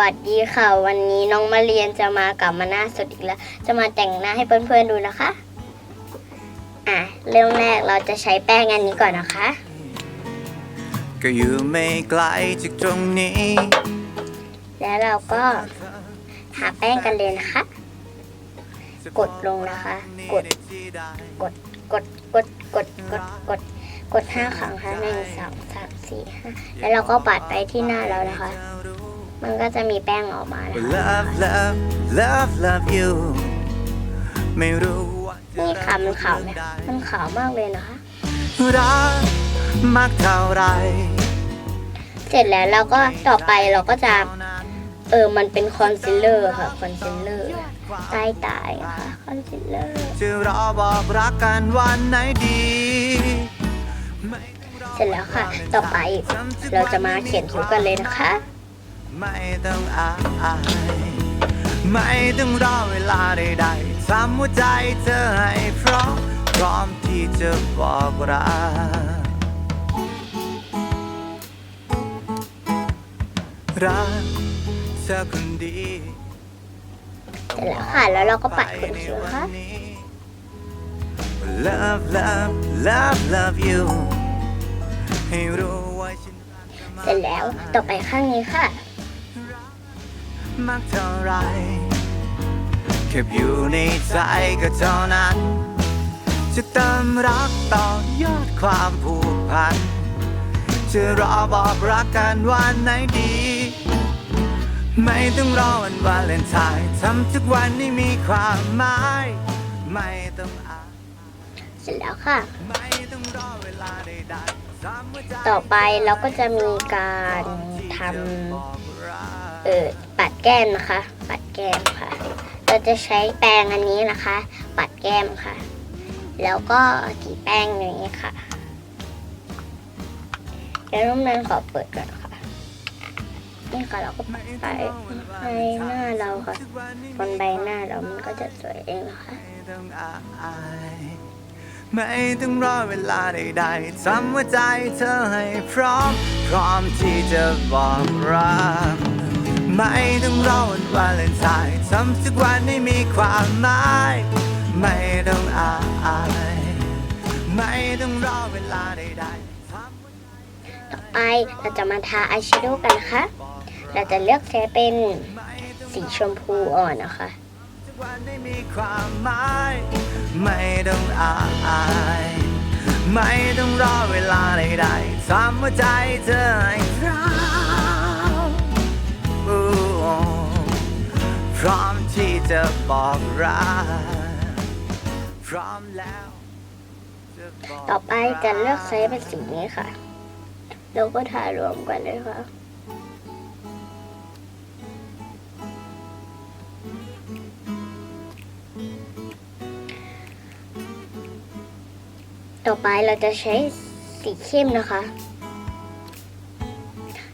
วัสดีค่ะ วันนี้น้องมาเรียนจะมากับมาหน้าสดอีกแล้ว จะมาแต่งหน้าให้เพื่อนๆดูนะคะ อะ เริ่มแรกเราจะใช้แป้งอันนี้ก่อนนะคะ ก็อยู่ไม่ไกลจากตรงนี้ แล้วเราก็ทาแป้งกันเลยนะคะ กดลงนะคะ กด กด กด กด กด กด กด กดห้าครั้งค่ะหนึ่งสองสามสี่ห้าแล้วเราก็ปัดไปที่หน้าเรานะคะ มันก็จะมีแป้งออกมานะคะ Love love love love you ไม่รู้ว่าจะนี่ค่ะมันขาวไหมมันขาวมากเลยนะคะ รักมากเท่าไรเสร็จแล้วเราก็ต่อไปเราก็จะเออมันเป็นคอนซีลเลอร์ค่ะคอนซีลเลอร์ใต้ตายอะค่ะคอนซีลเลอร์ จะรอบอกรักกันวันไหนดีเสร็จแล้วค่ะ ต่อไปเราจะมาเขียนคิ้วกันเลยนะคะ ไม่ต้องอาย ไม่ต้องรอเวลาใดๆทำหัวใจเธอให้พร้อมพร้อมที่จะบอกรักรักเธอคนดีเสร็จแล้วค่ะแล้วเราก็ปัดขนคิ้วค่ะ Love love love love you ให้รู้ว่าฉันเสร็จแล้วต่อไปข้างนี้ค่ะ มากเท่าไรเก็บอยู่ในใจก็เท่านั้น จะเติมรักต่อยอดความผูกพัน จะรอบอกรักกันวันไหนดี ไม่ต้องรอวันวาเลนไทน์ทำทุกวันให้มีความหมาย ไม่ต้องอายเสร็จแล้วค่ะ ไม่ต้องรอเวลาใดๆทำหัวใจต่อไปเราก็จะมีการทำ เออปัดแก้มนะคะ ปัดแก้มค่ะ เราจะใช้แปรงอันนี้นะคะ ปัดแก้มค่ะ แล้วก็กีแป้งอย่างนี้ค่ะเดี๋ยวน้องนันขอเปิดก่อนค่ะ นี่ค่ะเราก็ปัดไปในหน้าเราค่ะบนใบหน้าเรามันก็จะสวยเองนะคะไม่ต้องอายไม่ต้องรอเวลาใดๆทำหัวใจเธอให้พร้อม พร้อมที่จะบอกรัก ไม่ต้องรอวันวาเลนไทน์ทำทุกวันให้มีความหมาย ไม่ต้องอายไม่ต้องรอเวลาใดๆทำหัวใจต่อไปเราจะมาทาอายแชโดว์กันนะคะ เราจะเลือกใช้เป็นสีชมพูอ่อนนะคะ ทุกวันให้มีความหมายไม่ต้องอายไม่ต้องรอเวลาใดๆทำหัวใจเธอให้พร้อ พร้อมที่จะบอกรักพร้อมแล้วจะบกต่อไปจะเลือกใช้เป็นสีนี้ค่ะแล้วก็ทารวมกันเลยค่ะ ต่อไปเราจะใช้สีเข้มนะคะ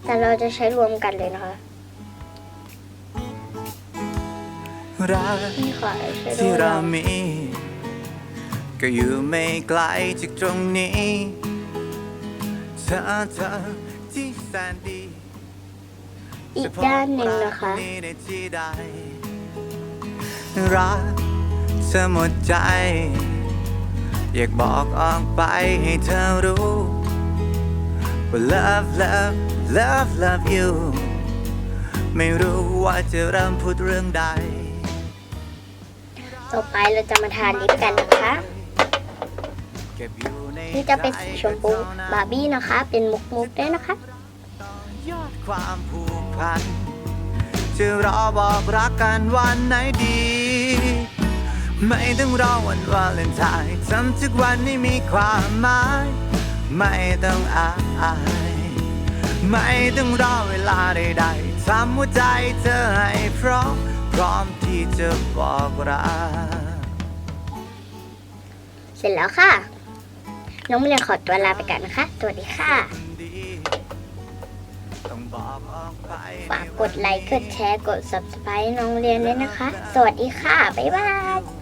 แต่เราจะใช้รวมกันเลยนะคะ รักนี่ค่ะใช้รที่วเรามมี ก็อยู่ไม่ไกลจากตรงนี้เธอเธอที่แสนดีอีกด้านหนึ่งนะคะจพบรักได้ที่ใดรักเธอหมดใจ อยากบอกออกไปให้เธอรู้ ว่า love love love love you ไม่รู้ว่าจะเริ่มพูดเรื่องใด ต่อไปเราจะมาทานลิปกันนะคะนี่จะเป็นสีชมพูบาร์บี้นะคะ เป็นมุกมุกด้วยนะคะยอดความผูกพันจะรอบอกรักกันวันไหนดี ไม่ต้องรอวันวาเลนไทน์ทำทุกวันให้มีความหมาย ไม่ต้องอายไม่ต้องรอเวลาใดๆทำหัวใจเธอให้พร้อม ร้อมที่จะบอกรักเสร็จแล้วค่ะ น้องมิเรียนขอตัวลาไปก่อนนะคะ สวัสดีค่ะต้องบอกออกไปฝากกดไลค์ กดแชร์ กด subscribe น้องเรียนด้วยนะคะ สวัสดีค่ะ บ๊ายบาย